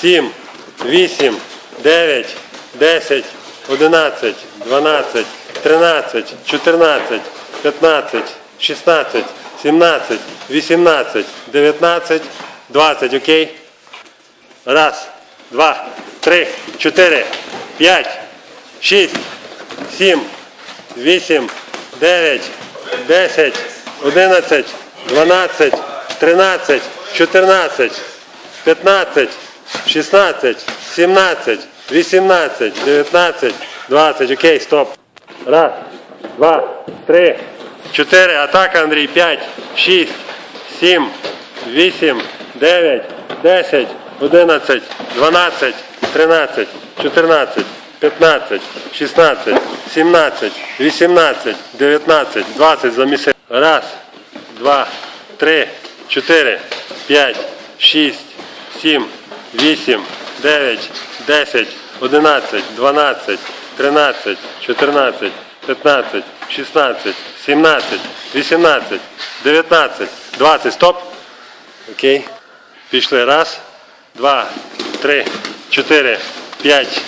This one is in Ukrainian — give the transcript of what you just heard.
сім, вісім, дев'ять, десять, одинадцять, дванадцять, тринадцять, чотирнадцять, п'ятнадцять, шістнадцять, сімнадцять, вісімнадцять, дев'ятнадцять, двадцять. Окей? Раз, два, три, чотири, п'ять, шість, сім, вісім, дев'ять, десять, одинадцять, дванадцять, тринадцять, чотирнадцять, п'ятнадцять, шістнадцять, сімнадцять, вісімнадцять, дев'ятнадцять, двадцять. Окей, стоп. Раз, два, три, чотири. Атака, Андрій. П'ять, шість, сім, вісім, дев'ять, десять, одинадцять, дванадцять, тринадцять, чотирнадцять, п'ятнадцять, шістнадцять, сімнадцять, вісімнадцять, дев'ятнадцять, двадцять. Заміси. Раз, два, три, чотири, п'ять, шість, сім, вісім, дев'ять, десять, одинадцять, дванадцять, тринадцять, чотирнадцять, п'ятнадцять, шістнадцять, сімнадцять, вісімнадцять, дев'ятнадцять, двадцять. Стоп. Окей. Пішли. Раз, два, три, чотири, п'ять,